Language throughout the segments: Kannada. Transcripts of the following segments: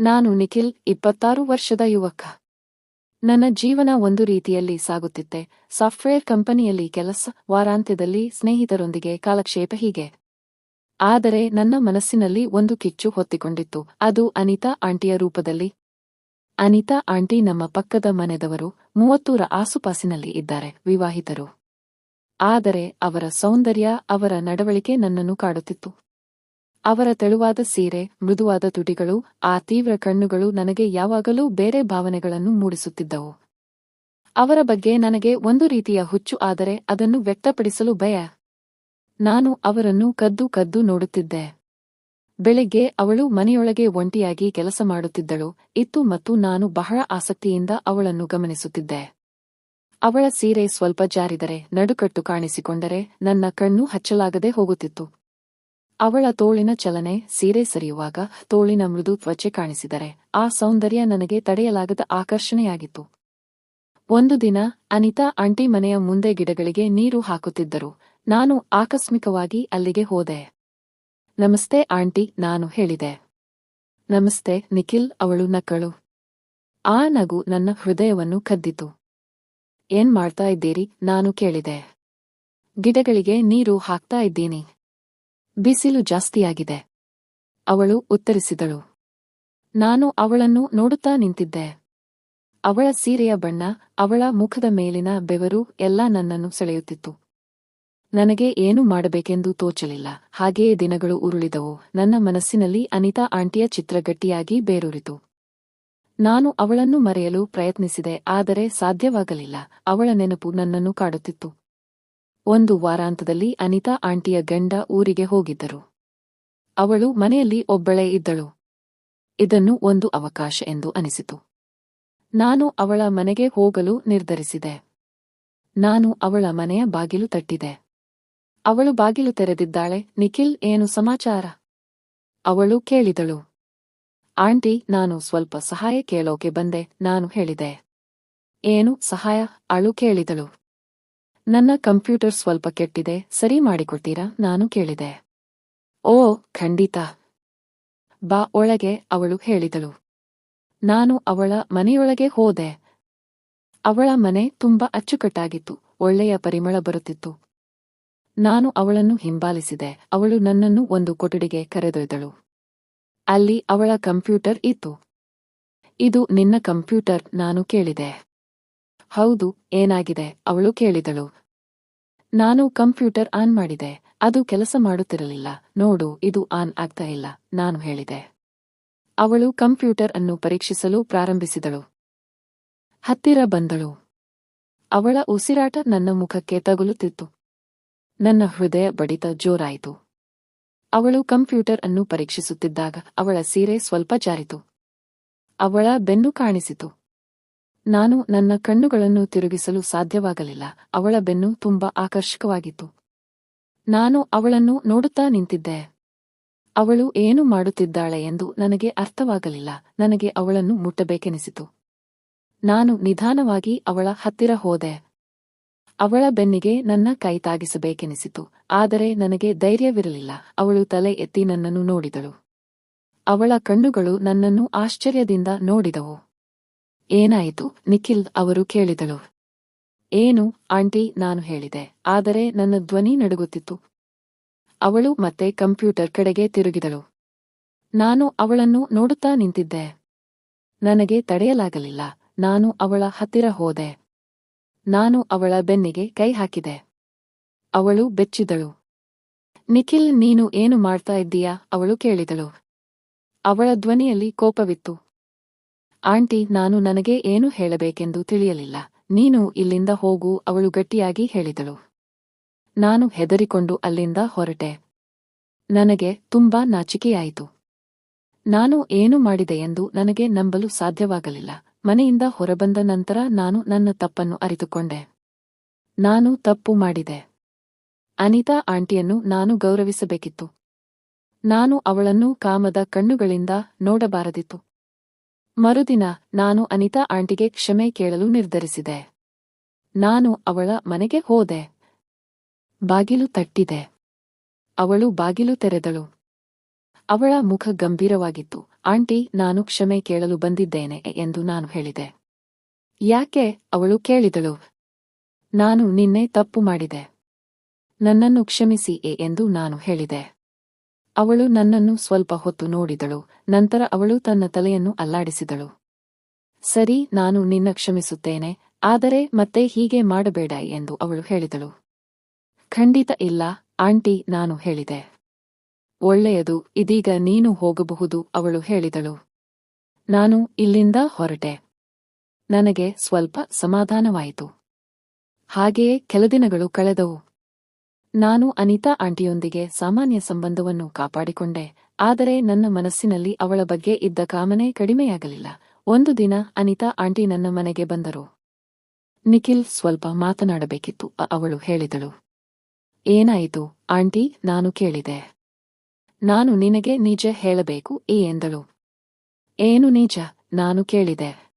ನಾನು ನಿಖಿಲ್, ಇಪ್ಪತ್ತಾರು ವರ್ಷದ ಯುವಕ. ನನ್ನ ಜೀವನ ಒಂದು ರೀತಿಯಲ್ಲಿ ಸಾಗುತ್ತಿತ್ತೆ. ಸಾಫ್ಟ್ವೇರ್ ಕಂಪನಿಯಲ್ಲಿ ಕೆಲಸ, ವಾರಾಂತ್ಯದಲ್ಲಿ ಸ್ನೇಹಿತರೊಂದಿಗೆ ಕಾಲಕ್ಷೇಪ ಹೀಗೆ. ಆದರೆ ನನ್ನ ಮನಸ್ಸಿನಲ್ಲಿ ಒಂದು ಕಿಚ್ಚು ಹೊತ್ತಿಕೊಂಡಿತ್ತು. ಅದು ಅನಿತಾ ಆಂಟಿಯ ರೂಪದಲ್ಲಿ. ಅನಿತಾ ಆಂಟಿ ನಮ್ಮ ಪಕ್ಕದ ಮನೆದವರು, ಮೂವತ್ತೂರ ಆಸುಪಾಸಿನಲ್ಲಿ ಇದ್ದಾರೆ, ವಿವಾಹಿತರು. ಆದರೆ ಅವರ ಸೌಂದರ್ಯ, ಅವರ ನಡವಳಿಕೆ ನನ್ನನ್ನು ಕಾಡುತ್ತಿತ್ತು. ಅವರ ತೆಳುವಾದ ಸೀರೆ, ಮೃದುವಾದ ತುಟಿಗಳು, ಆ ತೀವ್ರ ಕಣ್ಣುಗಳು ನನಗೆ ಯಾವಾಗಲೂ ಬೇರೆ ಭಾವನೆಗಳನ್ನು ಮೂಡಿಸುತ್ತಿದ್ದವು. ಅವರ ಬಗ್ಗೆ ನನಗೆ ಒಂದು ರೀತಿಯ ಹುಚ್ಚು ಆದರೆ ಅದನ್ನು ವ್ಯಕ್ತಪಡಿಸಲು ಭಯ. ನಾನು ಅವರನ್ನು ಕದ್ದು ಕದ್ದು ನೋಡುತ್ತಿದ್ದೆ. ಬೆಳಿಗ್ಗೆ ಅವಳು ಮನೆಯೊಳಗೆ ಒಂಟಿಯಾಗಿ ಕೆಲಸ ಮಾಡುತ್ತಿದ್ದಳು, ಇತ್ತು ಮತ್ತು ನಾನು ಬಹಳ ಆಸಕ್ತಿಯಿಂದ ಅವಳನ್ನು ಗಮನಿಸುತ್ತಿದ್ದೆ. ಅವಳ ಸೀರೆ ಸ್ವಲ್ಪ ಜಾರಿದರೆ, ನಡುಕಟ್ಟು ಕಾಣಿಸಿಕೊಂಡರೆ ನನ್ನ ಕಣ್ಣು ಹಚ್ಚಲಾಗದೆ ಹೋಗುತ್ತಿತ್ತು. ಅವಳ ತೋಳಿನ ಚಲನೆ ಸೀರೆ ಸರಿಯುವಾಗ ತೋಳಿನ ಮೃದು ತ್ವಚೆ ಕಾಣಿಸಿದರೆ ಆ ಸೌಂದರ್ಯ ನನಗೆ ತಡೆಯಲಾಗದ ಆಕರ್ಷಣೆಯಾಗಿತ್ತು. ಒಂದು ದಿನ ಅನಿತಾ ಆಂಟಿ ಮನೆಯ ಮುಂದೆ ಗಿಡಗಳಿಗೆ ನೀರು ಹಾಕುತ್ತಿದ್ದರು. ನಾನು ಆಕಸ್ಮಿಕವಾಗಿ ಅಲ್ಲಿಗೆ ಹೋದೆ. ನಮಸ್ತೆ ಆಂಟಿ, ನಾನು ಹೇಳಿದೆ. ನಮಸ್ತೆ, ನಿಖಿಲ್ ಅವಳು ನಕ್ಕಳು. ಆ ನಗು ನನ್ನ ಹೃದಯವನ್ನು ಕದ್ದಿತು. ಏನ್ ಮಾಡ್ತಾ ಇದ್ದೀರಿ? ನಾನು ಕೇಳಿದೆ. ಗಿಡಗಳಿಗೆ ನೀರು ಹಾಕ್ತಾ ಇದ್ದೀನಿ. ಬಿಸಿಲು ಜಾಸ್ತಿಯಾಗಿದೆ. ಅವಳು ಉತ್ತರಿಸಿದಳು. ನಾನು ಅವಳನ್ನು ನೋಡುತ್ತಾ ನಿಂತಿದ್ದೆ. ಅವಳ ಸೀರೆಯ ಬಣ್ಣ, ಅವಳ ಮುಖದ ಮೇಲಿನ ಬೆವರು ಎಲ್ಲ ನನ್ನನ್ನು ಸೆಳೆಯುತ್ತಿತ್ತು. ನನಗೆ ಏನು ಮಾಡಬೇಕೆಂದು ತೋಚಲಿಲ್ಲ. ಹಾಗೆಯೇ ದಿನಗಳು ಉರುಳಿದವು. ನನ್ನ ಮನಸ್ಸಿನಲ್ಲಿ ಅನಿತಾ ಆಂಟಿಯ ಚಿತ್ರ ಗಟ್ಟಿಯಾಗಿ ಬೇರೂರಿತು. ನಾನು ಅವಳನ್ನು ಮರೆಯಲು ಪ್ರಯತ್ನಿಸಿದೆ, ಆದರೆ ಸಾಧ್ಯವಾಗಲಿಲ್ಲ. ಅವಳ ನೆನಪು ನನ್ನನ್ನು ಕಾಡುತ್ತಿತ್ತು. ಒಂದು ವಾರಾಂತದಲ್ಲಿ ಅನಿತಾ ಆಂಟಿಯ ಗಂಡ ಊರಿಗೆ ಹೋಗಿದ್ದರು. ಅವಳು ಮನೆಯಲ್ಲಿ ಒಬ್ಬಳೇ ಇದ್ದಳು. ಇದನ್ನು ಒಂದು ಅವಕಾಶ ಎಂದು ಅನಿಸಿತು. ನಾನು ಅವಳ ಮನೆಗೆ ಹೋಗಲು ನಿರ್ಧರಿಸಿದೆ. ನಾನು ಅವಳ ಮನೆಯ ಬಾಗಿಲು ತಟ್ಟಿದೆ. ಅವಳು ಬಾಗಿಲು ತೆರೆದಿದ್ದಾಳೆ. ನಿಖಿಲ್, ಏನು ಸಮಾಚಾರ? ಅವಳು ಕೇಳಿದಳು. ಆಂಟಿ, ನಾನು ಸ್ವಲ್ಪ ಸಹಾಯ ಕೇಳೋಕೆ ಬಂದೆ. ನಾನು ಹೇಳಿದೆ. ಏನು ಸಹಾಯ? ಅಳು ಕೇಳಿದಳು. ನನ್ನ ಕಂಪ್ಯೂಟರ್ ಸ್ವಲ್ಪ ಕೆಟ್ಟಿದೆ, ಸರಿ ಮಾಡಿಕೊಡ್ತೀರಾ? ನಾನು ಕೇಳಿದೆ. ಓ, ಖಂಡಿತ. ಬಾ, ಒಳಗೆ, ಅವಳು ಹೇಳಿದಳು. ನಾನು ಅವಳ ಮನೆಯೊಳಗೆ ಹೋದೆ. ಅವಳ ಮನೆ ತುಂಬಾ ಅಚ್ಚುಕಟ್ಟಾಗಿತ್ತು, ಒಳ್ಳೆಯ ಪರಿಮಳ ಬರುತ್ತಿತ್ತು. ನಾನು ಅವಳನ್ನು ಹಿಂಬಾಲಿಸಿದೆ, ಅವಳು ನನ್ನನ್ನು ಒಂದು ಕೊಠಡಿಗೆ ಕರೆದೊಯ್ದಳು. ಅಲ್ಲಿ ಅವಳ ಕಂಪ್ಯೂಟರ್ ಇತ್ತು. ಇದು ನಿನ್ನ ಕಂಪ್ಯೂಟರ್, ನಾನು ಕೇಳಿದೆ. ಹೌದು, ಏನಾಗಿದೆ? ಅವಳು ಕೇಳಿದಳು. ನಾನು ಕಂಪ್ಯೂಟರ್ ಆನ್ ಮಾಡಿದೆ, ಅದು ಕೆಲಸ ಮಾಡುತ್ತಿರಲಿಲ್ಲ. ನೋಡು, ಇದು ಆನ್ ಆಗ್ತಾ ಇಲ್ಲ, ನಾನು ಹೇಳಿದೆ. ಅವಳು ಕಂಪ್ಯೂಟರ್ ಅನ್ನು ಪರೀಕ್ಷಿಸಲು ಪ್ರಾರಂಭಿಸಿದಳು. ಹತ್ತಿರ ಬಂದಳು. ಅವಳ ಉಸಿರಾಟ ನನ್ನ ಮುಖಕ್ಕೆ ತಗುಲುತ್ತಿತ್ತು. ನನ್ನ ಹೃದಯ ಬಡಿತ ಜೋರಾಯಿತು. ಅವಳು ಕಂಪ್ಯೂಟರ್ ಅನ್ನು ಪರೀಕ್ಷಿಸುತ್ತಿದ್ದಾಗ ಅವಳ ಸೀರೆ ಸ್ವಲ್ಪ ಜಾರಿತು. ಅವಳ ಬೆನ್ನು ಕಾಣಿಸಿತು. ನಾನು ನನ್ನ ಕಣ್ಣುಗಳನ್ನು ತಿರುಗಿಸಲು ಸಾಧ್ಯವಾಗಲಿಲ್ಲ. ಅವಳ ಬೆನ್ನು ತುಂಬಾ ಆಕರ್ಷಕವಾಗಿತ್ತು. ನಾನು ಅವಳನ್ನು ನೋಡುತ್ತಾ ನಿಂತಿದ್ದೆ. ಅವಳು ಏನು ಮಾಡುತ್ತಿದ್ದಾಳೆ ಎಂದು ನನಗೆ ಅರ್ಥವಾಗಲಿಲ್ಲ. ನನಗೆ ಅವಳನ್ನು ಮುಟ್ಟಬೇಕೆನಿಸಿತು. ನಾನು ನಿಧಾನವಾಗಿ ಅವಳ ಹತ್ತಿರ ಹೋದೆ. ಅವಳ ಬೆನ್ನಿಗೆ ನನ್ನ ಕೈ ತಾಗಿಸಬೇಕೆನಿಸಿತು. ಆದರೆ ನನಗೆ ಧೈರ್ಯವಿರಲಿಲ್ಲ. ಅವಳು ತಲೆ ಎತ್ತಿ ನನ್ನನ್ನು ನೋಡಿದಳು. ಅವಳ ಕಣ್ಣುಗಳು ನನ್ನನ್ನು ಆಶ್ಚರ್ಯದಿಂದ ನೋಡಿದವು. ಏನಾಯಿತು? ನಿಖಿಲ್ ಅವರು ಕೇಳಿದಳು. ಏನು, ಆಂಟಿ, ನಾನು ಹೇಳಿದೆ. ಆದರೆ ನನ್ನ ಧ್ವನಿ ನಡುಗುತ್ತಿತ್ತು. ಅವಳು ಮತ್ತೆ ಕಂಪ್ಯೂಟರ್ ಕಡೆಗೆ ತಿರುಗಿದಳು. ನಾನು ಅವಳನ್ನು ನೋಡುತ್ತಾ ನಿಂತಿದ್ದೆ. ನನಗೆ ತಡೆಯಲಾಗಲಿಲ್ಲ. ನಾನು ಅವಳ ಹತ್ತಿರ ಹೋದೆ. ನಾನು ಅವಳ ಬೆನ್ನಿಗೆ ಕೈ ಹಾಕಿದೆ. ಅವಳು ಬೆಚ್ಚಿದಳು. ನಿಖಿಲ್, ನೀನು ಏನು ಮಾಡ್ತಾ ಇದ್ದೀಯಾ? ಅವಳು ಕೇಳಿದಳು. ಅವಳ ಧ್ವನಿಯಲ್ಲಿ ಕೋಪವಿತ್ತು. ಆಂಟಿ, ನಾನು ನನಗೆ ಏನು ಹೇಳಬೇಕೆಂದು ತಿಳಿಯಲಿಲ್ಲ. ನೀನು ಇಲ್ಲಿಂದ ಹೋಗು, ಅವಳು ಗಟ್ಟಿಯಾಗಿ ಹೇಳಿದಳು. ನಾನು ಹೆದರಿಕೊಂಡು ಅಲ್ಲಿಂದ ಹೊರಟೆ. ನನಗೆ ತುಂಬಾ ನಾಚಿಕೆಯಾಯಿತು. ನಾನು ಏನು ಮಾಡಿದೆ ಎಂದು ನನಗೆ ನಂಬಲು ಸಾಧ್ಯವಾಗಲಿಲ್ಲ. ಮನೆಯಿಂದ ಹೊರಬಂದ ನಂತರ ನಾನು ನನ್ನ ತಪ್ಪನ್ನು ಅರಿತುಕೊಂಡೆ. ನಾನು ತಪ್ಪು ಮಾಡಿದೆ. ಅನಿತಾ ಆಂಟಿಯನ್ನು ನಾನು ಗೌರವಿಸಬೇಕಿತ್ತು. ನಾನು ಅವಳನ್ನು ಕಾಮದ ಕಣ್ಣುಗಳಿಂದ ನೋಡಬಾರದಿತ್ತು. ಮರುದಿನ ನಾನು ಅನಿತಾ ಆಂಟಿಗೆ ಕ್ಷಮೆ ಕೇಳಲು ನಿರ್ಧರಿಸಿದೆ. ನಾನು ಅವಳ ಮನೆಗೆ ಹೋದೆ. ಬಾಗಿಲು ತಟ್ಟಿದೆ. ಅವಳು ಬಾಗಿಲು ತೆರೆದಳು. ಅವಳ ಮುಖ ಗಂಭೀರವಾಗಿತ್ತು. ಆಂಟಿ, ನಾನು ಕ್ಷಮೆ ಕೇಳಲು ಬಂದಿದ್ದೇನೆ ಎಂದು ನಾನು ಹೇಳಿದೆ. ಯಾಕೆ? ಅವಳು ಕೇಳಿದಳು. ನಾನು ನಿನ್ನೆ ತಪ್ಪು ಮಾಡಿದೆ. ನನ್ನನ್ನು ಕ್ಷಮಿಸಿ ಎಂದು ನಾನು ಹೇಳಿದೆ. ಅವಳು ನನ್ನನ್ನು ಸ್ವಲ್ಪ ಹೊತ್ತು ನೋಡಿದಳು. ನಂತರ ಅವಳು ತನ್ನ ತಲೆಯನ್ನು ಅಲ್ಲಾಡಿಸಿದಳು. ಸರಿ, ನಾನು ನಿನ್ನ ಕ್ಷಮಿಸುತ್ತೇನೆ. ಆದರೆ ಮತ್ತೆ ಹೀಗೆ ಮಾಡಬೇಡ ಎಂದು ಅವಳು ಹೇಳಿದಳು. ಖಂಡಿತ ಇಲ್ಲ, ಆಂಟಿ, ನಾನು ಹೇಳಿದೆ. ಒಳ್ಳೆಯದು, ಇದೀಗ ನೀನು ಹೋಗಬಹುದು, ಅವಳು ಹೇಳಿದಳು. ನಾನು ಇಲ್ಲಿಂದ ಹೊರಟೆ. ನನಗೆ ಸ್ವಲ್ಪ ಸಮಾಧಾನವಾಯಿತು. ಹಾಗೆಯೇ ಕೆಲ ದಿನಗಳು ಕಳೆದವು. ನಾನು ಅನಿತಾ ಆಂಟಿಯೊಂದಿಗೆ ಸಾಮಾನ್ಯ ಸಂಬಂಧವನ್ನು ಕಾಪಾಡಿಕೊಂಡೆ, ಆದರೆ ನನ್ನ ಮನಸ್ಸಿನಲ್ಲಿ ಅವಳ ಬಗ್ಗೆ ಇದ್ದ ಕಾಮನೆ ಕಡಿಮೆಯಾಗಲಿಲ್ಲ. ಒಂದು ದಿನ ಅನಿತಾ ಆಂಟಿ ನನ್ನ ಮನೆಗೆ ಬಂದರು. ನಿಖಿಲ್ ಸ್ವಲ್ಪ ಮಾತನಾಡಬೇಕಿತ್ತು, ಅವಳು ಹೇಳಿದಳು. ಏನಾಯಿತು ಆಂಟಿ, ನಾನು ಕೇಳಿದೆ. ನಾನು ನಿನಗೆ ನಿಜ ಹೇಳಬೇಕು, ಏ ಎಂದಳು. ಏನು ನಿಜ, ನಾನು ಕೇಳಿದೆ.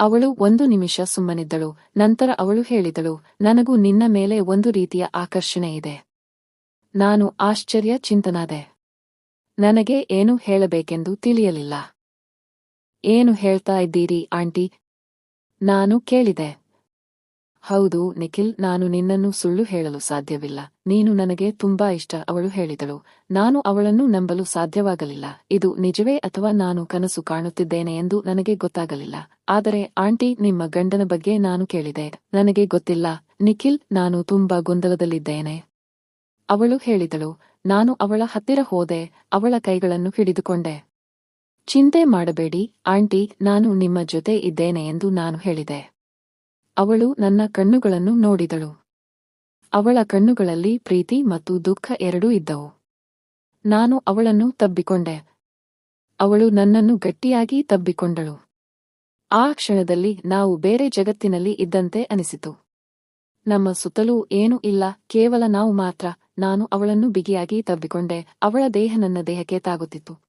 ಅವಳು ಒಂದು ನಿಮಿಷ ಸುಮ್ಮನಿದ್ದಳು, ನಂತರ ಅವಳು ಹೇಳಿದಳು, ನನಗೂ ನಿನ್ನ ಮೇಲೆ ಒಂದು ರೀತಿಯ ಆಕರ್ಷಣೆ ಇದೆ. ನಾನು ಆಶ್ಚರ್ಯ ಚಿಂತನಾದೆ. ನನಗೆ ಏನು ಹೇಳಬೇಕೆಂದು ತಿಳಿಯಲಿಲ್ಲ. ಏನು ಹೇಳ್ತಾ ಇದ್ದೀರಿ ಆಂಟಿ? ನಾನು ಕೇಳಿದೆ. ಹೌದು, ನಿಖಿಲ್, ನಾನು ನಿನ್ನನ್ನು ಸುಳ್ಳು ಹೇಳಲು ಸಾಧ್ಯವಿಲ್ಲ. ನೀನು ನನಗೆ ತುಂಬಾ ಇಷ್ಟ, ಅವಳು ಹೇಳಿದಳು. ನಾನು ಅವಳನ್ನು ನಂಬಲು ಸಾಧ್ಯವಾಗಲಿಲ್ಲ. ಇದು ನಿಜವೇ ಅಥವಾ ನಾನು ಕನಸು ಕಾಣುತ್ತಿದ್ದೇನೆ ಎಂದು ನನಗೆ ಗೊತ್ತಾಗಲಿಲ್ಲ. ಆದರೆ, ಆಂಟಿ, ನಿಮ್ಮ ಗಂಡನ ಬಗ್ಗೆ ನಾನು ಕೇಳಿದೆ. ನನಗೆ ಗೊತ್ತಿಲ್ಲ. ನಿಖಿಲ್, ನಾನು ತುಂಬಾ ಗೊಂದಲದಲ್ಲಿದ್ದೇನೆ. ಅವಳು ಹೇಳಿದಳು. ನಾನು ಅವಳ ಹತ್ತಿರ ಹೋದೆ, ಅವಳ ಕೈಗಳನ್ನು ಹಿಡಿದುಕೊಂಡೆ. ಚಿಂತೆ ಮಾಡಬೇಡಿ, ಆಂಟಿ, ನಾನು ನಿಮ್ಮ ಜೊತೆ ಇದ್ದೇನೆ ಎಂದು ನಾನು ಹೇಳಿದೆ. ಅವಳು ನನ್ನ ಕಣ್ಣುಗಳನ್ನು ನೋಡಿದಳು. ಅವಳ ಕಣ್ಣುಗಳಲ್ಲಿ ಪ್ರೀತಿ ಮತ್ತು ದುಃಖ ಎರಡೂ ಇದ್ದವು. ನಾನು ಅವಳನ್ನು ತಬ್ಬಿಕೊಂಡೆ. ಅವಳು ನನ್ನನ್ನು ಗಟ್ಟಿಯಾಗಿ ತಬ್ಬಿಕೊಂಡಳು. ಆ ಕ್ಷಣದಲ್ಲಿ ನಾವು ಬೇರೆ ಜಗತ್ತಿನಲ್ಲಿ ಇದ್ದಂತೆ ಅನಿಸಿತು. ನಮ್ಮ ಸುತ್ತಲೂ ಏನೂ ಇಲ್ಲ, ಕೇವಲ ನಾವು ಮಾತ್ರ, ನಾನು ಅವಳನ್ನು ಬಿಗಿಯಾಗಿ ತಬ್ಬಿಕೊಂಡೆ, ಅವಳ ದೇಹ ನನ್ನ ದೇಹಕ್ಕೆ ತಾಗುತ್ತಿತ್ತು.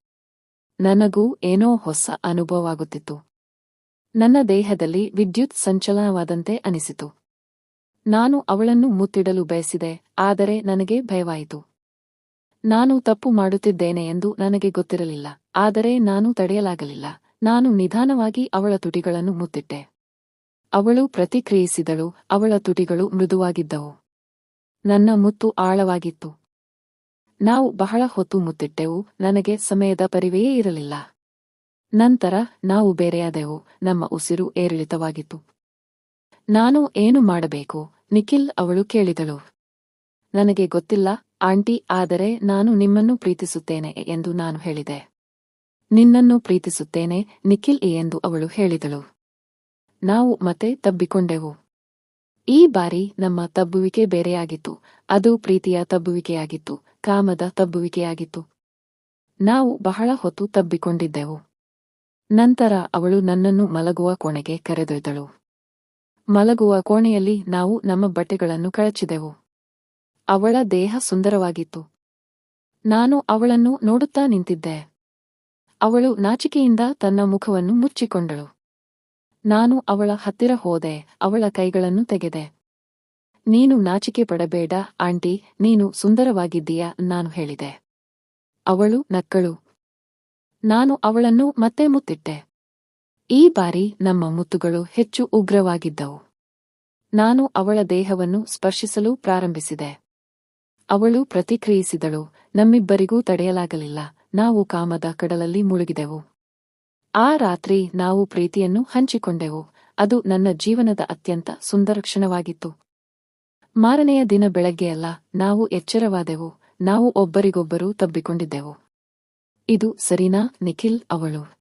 ನನಗೂ ಏನೋ ಹೊಸ ಅನುಭವವಾಗುತ್ತಿತ್ತು. ನನ್ನ ದೇಹದಲ್ಲಿ ವಿದ್ಯುತ್ ಸಂಚಲನವಾದಂತೆ ಅನಿಸಿತು. ನಾನು ಅವಳನ್ನು ಮುತ್ತಿಡಲು ಬಯಸಿದೆ, ಆದರೆ ನನಗೆ ಭಯವಾಯಿತು. ನಾನು ತಪ್ಪು ಮಾಡುತ್ತಿದ್ದೇನೆ ಎಂದು ನನಗೆ ಗೊತ್ತಿರಲಿಲ್ಲ, ಆದರೆ ನಾನು ತಡೆಯಲಾಗಲಿಲ್ಲ. ನಾನು ನಿಧಾನವಾಗಿ ಅವಳ ತುಟಿಗಳನ್ನು ಮುತ್ತಿಟ್ಟೆ. ಅವಳು ಪ್ರತಿಕ್ರಿಯಿಸಿದಳು, ಅವಳ ತುಟಿಗಳು ಮೃದುವಾಗಿದ್ದವು. ನನ್ನ ಮುತ್ತು ಆಳವಾಗಿತ್ತು. ನಾವು ಬಹಳ ಹೊತ್ತು ಮುತ್ತಿಟ್ಟೆವು, ನನಗೆ ಸಮಯದ ಪರಿವೆಯೇ ಇರಲಿಲ್ಲ. ನಂತರ ನಾವು ಬೇರೆಯಾದೆವು, ನಮ್ಮ ಉಸಿರು ಏರಿಳಿತವಾಗಿತ್ತು. ನಾನು ಏನು ಮಾಡಬೇಕು? ನಿಖಿಲ್ ಅವಳು ಕೇಳಿದಳು. ನನಗೆ ಗೊತ್ತಿಲ್ಲ, ಆಂಟಿ, ಆದರೆ ನಾನು ನಿಮ್ಮನ್ನು ಪ್ರೀತಿಸುತ್ತೇನೆ ಎಂದು ನಾನು ಹೇಳಿದೆ. ನಿನ್ನನ್ನು ಪ್ರೀತಿಸುತ್ತೇನೆ, ನಿಖಿಲ್ ಎಂದು ಅವಳು ಹೇಳಿದಳು. ನಾವು ಮತ್ತೆ ತಬ್ಬಿಕೊಂಡೆವು. ಈ ಬಾರಿ ನಮ್ಮ ತಬ್ಬುವಿಕೆ ಬೇರೆಯಾಗಿತ್ತು, ಅದು ಪ್ರೀತಿಯ ತಬ್ಬುವಿಕೆಯಾಗಿತ್ತು, ಕಾಮದ ತಬ್ಬುವಿಕೆಯಾಗಿತ್ತು. ನಾವು ಬಹಳ ಹೊತ್ತು ತಬ್ಬಿಕೊಂಡಿದ್ದೆವು. ನಂತರ ಅವಳು ನನ್ನನ್ನು ಮಲಗುವ ಕೋಣೆಗೆ ಕರೆದೊಯ್ದಳು. ಮಲಗುವ ಕೋಣೆಯಲ್ಲಿ ನಾವು ನಮ್ಮ ಬಟ್ಟೆಗಳನ್ನು ಕಳಚಿದೆವು. ಅವಳ ದೇಹ ಸುಂದರವಾಗಿತ್ತು. ನಾನು ಅವಳನ್ನು ನೋಡುತ್ತಾ ನಿಂತಿದ್ದೆ. ಅವಳು ನಾಚಿಕೆಯಿಂದ ತನ್ನ ಮುಖವನ್ನು ಮುಚ್ಚಿಕೊಂಡಳು. ನಾನು ಅವಳ ಹತ್ತಿರ ಹೋದೆ, ಅವಳ ಕೈಗಳನ್ನು ತೆಗೆದೆ. ನೀನು ನಾಚಿಕೆ ಪಡಬೇಡ, ಆಂಟಿ, ನೀನು ಸುಂದರವಾಗಿದ್ದೀಯಾ, ನಾನು ಹೇಳಿದೆ. ಅವಳು ನಕ್ಕಳು ನಾನು ಅವಳನ್ನು ಮತ್ತೆ ಮುತ್ತಿಟ್ಟೆ. ಈ ಬಾರಿ ನಮ್ಮ ಮುತ್ತುಗಳು ಹೆಚ್ಚು ಉಗ್ರವಾಗಿದ್ದವು. ನಾನು ಅವಳ ದೇಹವನ್ನು ಸ್ಪರ್ಶಿಸಲು ಪ್ರಾರಂಭಿಸಿದೆ. ಅವಳು ಪ್ರತಿಕ್ರಿಯಿಸಿದಳು, ನಮ್ಮಿಬ್ಬರಿಗೂ ತಡೆಯಲಾಗಲಿಲ್ಲ, ನಾವು ಕಾಮದ ಕಡಲಲ್ಲಿ ಮುಳುಗಿದೆವು. ಆ ರಾತ್ರಿ ನಾವು ಪ್ರೀತಿಯನ್ನು ಹಂಚಿಕೊಂಡೆವು, ಅದು ನನ್ನ ಜೀವನದ ಅತ್ಯಂತ ಸುಂದರ ಕ್ಷಣವಾಗಿತ್ತು. ಮಾರನೆಯ ದಿನ ಬೆಳಗ್ಗೆಯಲ್ಲ ನಾವು ಎಚ್ಚರವಾದೆವು, ನಾವು ಒಬ್ಬರಿಗೊಬ್ಬರು ತಬ್ಬಿಕೊಂಡಿದ್ದೆವು. ಇದು ಸರಿನಾ, ನಿಖಿಲ್ ಅವಳು.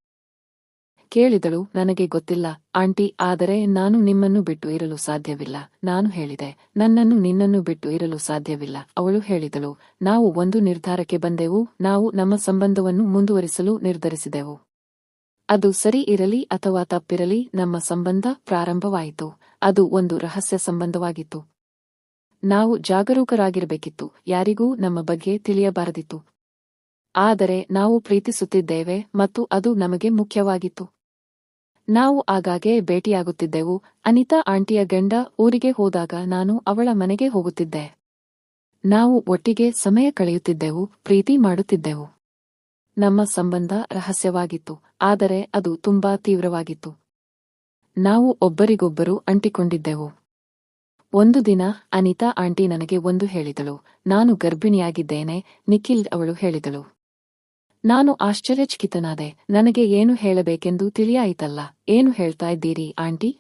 ಕೇಳಿದಳು, ನನಗೆ ಗೊತ್ತಿಲ್ಲ, ಆಂಟಿ, ಆದರೆ ನಾನು ನಿಮ್ಮನ್ನು ಬಿಟ್ಟು ಇರಲು ಸಾಧ್ಯವಿಲ್ಲ. ನಾನು ಹೇಳಿದೆ, ನನ್ನನ್ನು ನಿನ್ನನ್ನು ಬಿಟ್ಟು ಇರಲು ಸಾಧ್ಯವಿಲ್ಲ. ಅವಳು ಹೇಳಿದಳು, ನಾವು ಒಂದು ನಿರ್ಧಾರಕ್ಕೆ ಬಂದೆವು, ನಾವು ನಮ್ಮ ಸಂಬಂಧವನ್ನು ಮುಂದುವರಿಸಲು ನಿರ್ಧರಿಸಿದೆವು. ಅದು ಸರಿ ಇರಲಿ ಅಥವಾ ತಪ್ಪಿರಲಿ, ನಮ್ಮ ಸಂಬಂಧ ಪ್ರಾರಂಭವಾಯಿತು. ಅದು ಒಂದು ರಹಸ್ಯ ಸಂಬಂಧವಾಗಿತ್ತು. ನಾವು ಜಾಗರೂಕರಾಗಿರಬೇಕಿತ್ತು. ಯಾರಿಗೂ ನಮ್ಮ ಬಗ್ಗೆ ತಿಳಿಯಬಾರದಿತ್ತು. ಆದರೆ ನಾವು ಪ್ರೀತಿಸುತ್ತಿದ್ದೇವೆ ಮತ್ತು ಅದು ನಮಗೆ ಮುಖ್ಯವಾಗಿತ್ತು. ನಾವು ಆಗಾಗ್ಗೆ ಭೇಟಿಯಾಗುತ್ತಿದ್ದೆವು. ಅನಿತಾ ಆಂಟಿಯ ಗಂಡ ಊರಿಗೆ ಹೋದಾಗ ನಾನು ಅವಳ ಮನೆಗೆ ಹೋಗುತ್ತಿದ್ದೆ. ನಾವು ಒಟ್ಟಿಗೆ ಸಮಯ ಕಳೆಯುತ್ತಿದ್ದೆವು, ಪ್ರೀತಿ ಮಾಡುತ್ತಿದ್ದೆವು. ನಮ್ಮ ಸಂಬಂಧ ರಹಸ್ಯವಾಗಿತ್ತು, ಆದರೆ ಅದು ತುಂಬಾ ತೀವ್ರವಾಗಿತ್ತು. ನಾವು ಒಬ್ಬರಿಗೊಬ್ಬರು ಅಂಟಿಕೊಂಡಿದ್ದೆವು. ಒಂದು ದಿನ ಅನಿತಾ ಆಂಟಿ ನನಗೆ ಒಂದು ಹೇಳಿದಳು. ನಾನು ಗರ್ಭಿಣಿಯಾಗಿದ್ದೇನೆ, ನಿಖಿಲ್ ಅವಳು ಹೇಳಿದಳು. ನಾನು ಆಶ್ಚರ್ಯಚಕಿತನಾದೆ. ನನಗೆ ಏನು ಹೇಳಬೇಕೆಂದು ತಿಳಿಯಾಯಿತಲ್ಲ. ಏನು ಹೇಳ್ತಾ ಇದ್ದೀರಿ, ಆಂಟಿ?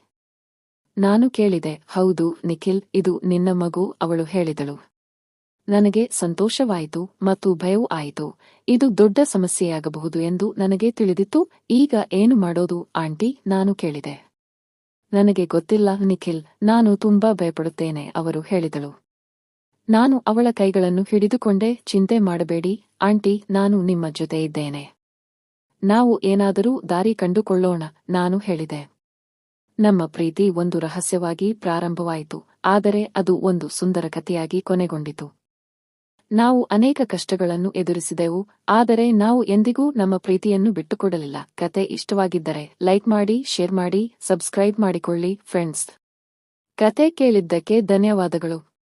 ನಾನು ಕೇಳಿದೆ. ಹೌದು, ನಿಖಿಲ್, ಇದು ನಿನ್ನ ಮಗು, ಅವಳು ಹೇಳಿದಳು. ನನಗೆ ಸಂತೋಷವಾಯಿತು ಮತ್ತು ಭಯವೂ ಆಯಿತು. ಇದು ದೊಡ್ಡ ಸಮಸ್ಯೆಯಾಗಬಹುದು ಎಂದು ನನಗೆ ತಿಳಿದಿತ್ತು. ಈಗ ಏನು ಮಾಡೋದು, ಆಂಟಿ? ನಾನು ಕೇಳಿದೆ. ನನಗೆ ಗೊತ್ತಿಲ್ಲ, ನಿಖಿಲ್. ನಾನು ತುಂಬಾ ಭಯಪಡುತ್ತೇನೆ, ಅವರು ಹೇಳಿದಳು. ನಾನು ಅವಳ ಕೈಗಳನ್ನು ಹಿಡಿದುಕೊಂಡೆ ಚಿಂತೆ ಮಾಡಬೇಡಿ, ಆಂಟಿ, ನಾನು ನಿಮ್ಮ ಜೊತೆ ಇದ್ದೇನೆ. ನಾವು ಏನಾದರೂ ದಾರಿ ಕಂಡುಕೊಳ್ಳೋಣ, ನಾನು ಹೇಳಿದೆ. ನಮ್ಮ ಪ್ರೀತಿ ಒಂದು ರಹಸ್ಯವಾಗಿ ಪ್ರಾರಂಭವಾಯಿತು, ಆದರೆ ಅದು ಒಂದು ಸುಂದರ ಕಥೆಯಾಗಿ ಕೊನೆಗೊಂಡಿತು. ನಾವು ಅನೇಕ ಕಷ್ಟಗಳನ್ನು ಎದುರಿಸಿದೆವು, ಆದರೆ ನಾವು ಎಂದಿಗೂ ನಮ್ಮ ಪ್ರೀತಿಯನ್ನು ಬಿಟ್ಟುಕೊಡಲಿಲ್ಲ. ಕತೆ ಇಷ್ಟವಾಗಿದ್ದರೆ ಲೈಕ್ ಮಾಡಿ, ಶೇರ್ ಮಾಡಿ, ಸಬ್ಸ್ಕ್ರೈಬ್ ಮಾಡಿಕೊಳ್ಳಿ, ಫ್ರೆಂಡ್ಸ್. ಕತೆ ಕೇಳಿದ್ದಕ್ಕೆ ಧನ್ಯವಾದಗಳು.